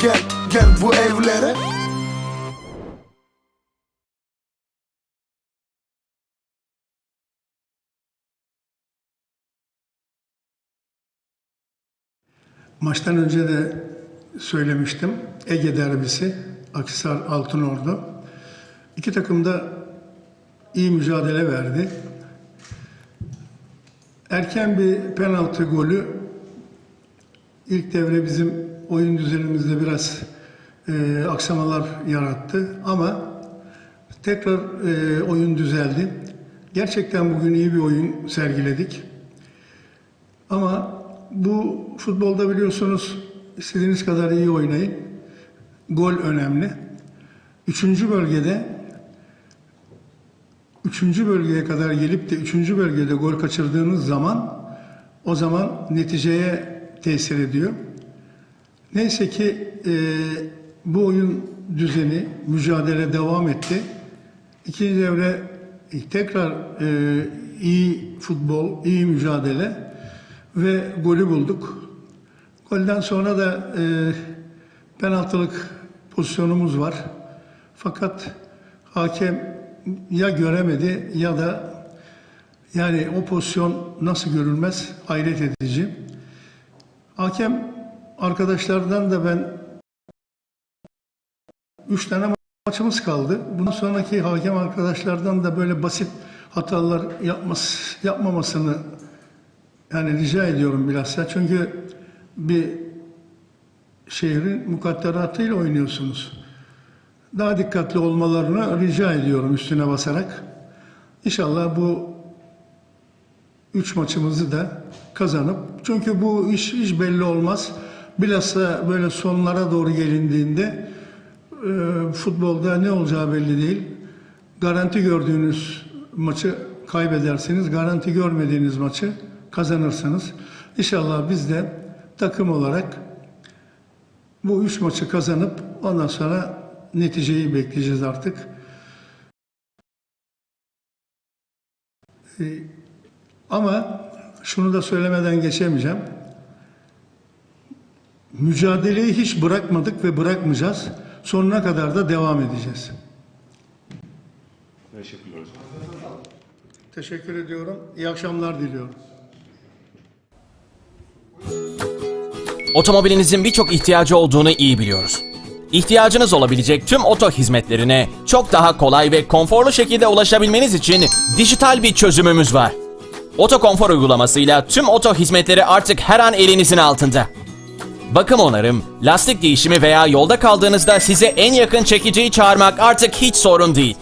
gel gel bu evlere Maçtan önce de söylemiştim. Ege derbisi, Akhisar Altınordu. İki takım da iyi mücadele verdi. Erken bir penaltı golü ilk devre bizim oyun düzenimizde biraz e, aksamalar yarattı ama tekrar e, oyun düzeldi. Gerçekten bugün iyi bir oyun sergiledik. Ama bu futbolda biliyorsunuz istediğiniz kadar iyi oynayın. Gol önemli. Üçüncü bölgede üçüncü bölgeye kadar gelip de üçüncü bölgede gol kaçırdığınız zaman o zaman neticeye tesir ediyor. Neyse ki e, bu oyun düzeni, mücadele devam etti. İkinci devre e, tekrar e, iyi futbol, iyi mücadele ve golü bulduk. Golden sonra da e, penaltılık pozisyonumuz var. Fakat hakem ya göremedi ya da yani o pozisyon nasıl görülmez hayret edici. Hakem arkadaşlardan da ben üç tane maçımız kaldı. Bundan sonraki hakem arkadaşlardan da böyle basit hatalar yapması, yapmamasını yani rica ediyorum bilhassa. Çünkü bir şehrin mukadderatıyla oynuyorsunuz. Daha dikkatli olmalarını rica ediyorum üstüne basarak. İnşallah bu üç maçımızı da kazanıp çünkü bu iş hiç belli olmaz. Bilhassa böyle sonlara doğru gelindiğinde e, futbolda ne olacağı belli değil. Garanti gördüğünüz maçı kaybedersiniz. Garanti görmediğiniz maçı kazanırsınız. İnşallah biz de takım olarak bu üç maçı kazanıp ondan sonra neticeyi bekleyeceğiz artık. Ee, ama şunu da söylemeden geçemeyeceğim. Mücadeleyi hiç bırakmadık ve bırakmayacağız. Sonuna kadar da devam edeceğiz. Teşekkürler hocam. Teşekkür ediyorum. İyi akşamlar diliyorum. Otomobilinizin birçok ihtiyacı olduğunu iyi biliyoruz. İhtiyacınız olabilecek tüm oto hizmetlerine çok daha kolay ve konforlu şekilde ulaşabilmeniz için dijital bir çözümümüz var. Oto Konfor uygulamasıyla tüm oto hizmetleri artık her an elinizin altında. Bakım onarım, lastik değişimi veya yolda kaldığınızda size en yakın çekiciyi çağırmak artık hiç sorun değil.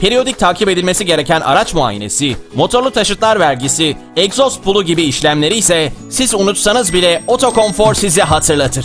Periyodik takip edilmesi gereken araç muayenesi, motorlu taşıtlar vergisi, egzoz pulu gibi işlemleri ise siz unutsanız bile Otokonfor size hatırlatır.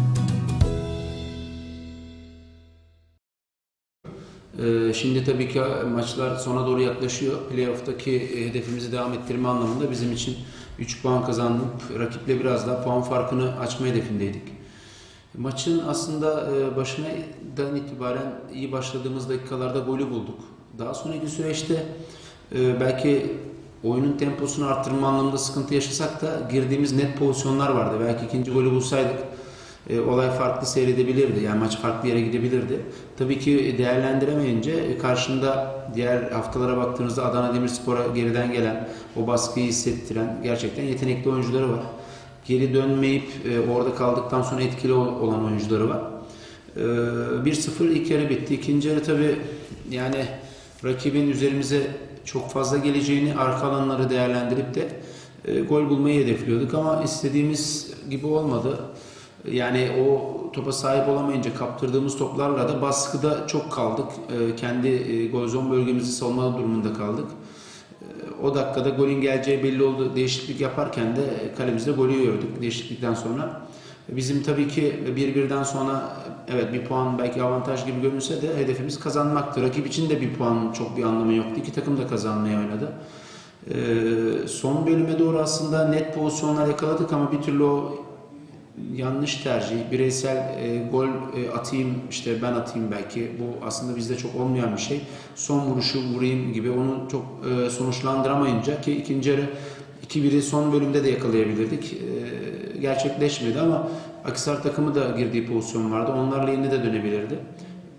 Şimdi tabii ki maçlar sona doğru yaklaşıyor. Playoff'taki e, hedefimizi devam ettirme anlamında bizim için 3 puan kazanıp rakiple biraz daha puan farkını açma hedefindeydik. Maçın aslında e, başından itibaren iyi başladığımız dakikalarda golü bulduk. Daha sonraki süreçte e, belki oyunun temposunu arttırma anlamında sıkıntı yaşasak da girdiğimiz net pozisyonlar vardı. Belki ikinci golü bulsaydık e, olay farklı seyredebilirdi. Yani maç farklı yere gidebilirdi. Tabii ki değerlendiremeyince e, karşında diğer haftalara baktığınızda Adana Demirspor'a geriden gelen, o baskıyı hissettiren gerçekten yetenekli oyuncuları var. Geri dönmeyip e, orada kaldıktan sonra etkili ol- olan oyuncuları var. E, 1-0 ilk yarı bitti. İkinci yarı tabii yani rakibin üzerimize çok fazla geleceğini arka alanları değerlendirip de e, gol bulmayı hedefliyorduk ama istediğimiz gibi olmadı. Yani o topa sahip olamayınca kaptırdığımız toplarla da baskıda çok kaldık. E, kendi e, gol zon bölgemizi savunma durumunda kaldık. E, o dakikada golün geleceği belli oldu. Değişiklik yaparken de kalemizde golü gördük değişiklikten sonra. Bizim tabii ki bir birden sonra evet bir puan belki avantaj gibi görünse de hedefimiz kazanmaktı. Rakip için de bir puan çok bir anlamı yoktu. İki takım da kazanmaya oynadı. Ee, son bölüme doğru aslında net pozisyonlar yakaladık ama bir türlü o yanlış tercih, bireysel e, gol e, atayım işte ben atayım belki bu aslında bizde çok olmayan bir şey. Son vuruşu vurayım gibi onu çok e, sonuçlandıramayınca ki ikinci yarı 2-1'i son bölümde de yakalayabilirdik. E, gerçekleşmedi ama Akisar takımı da girdiği pozisyon vardı. Onlarla yine de dönebilirdi.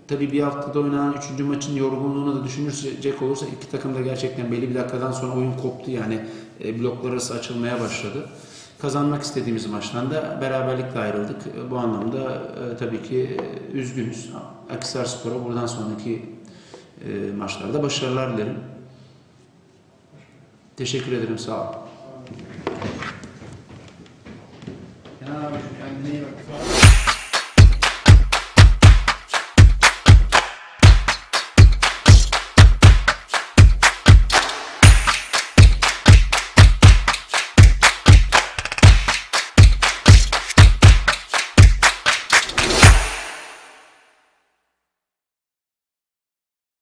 Tabii bir haftada oynanan 3. maçın yorgunluğunu da düşünecek olursa iki takım da gerçekten belli bir dakikadan sonra oyun koptu yani e, bloklar arası açılmaya başladı kazanmak istediğimiz maçtan da beraberlikle ayrıldık. Bu anlamda e, tabii ki e, üzgünüz. Akisar Spor'a buradan sonraki e, maçlarda başarılar dilerim. Teşekkür ederim. Sağ olun. Kenan abi kendine iyi bak.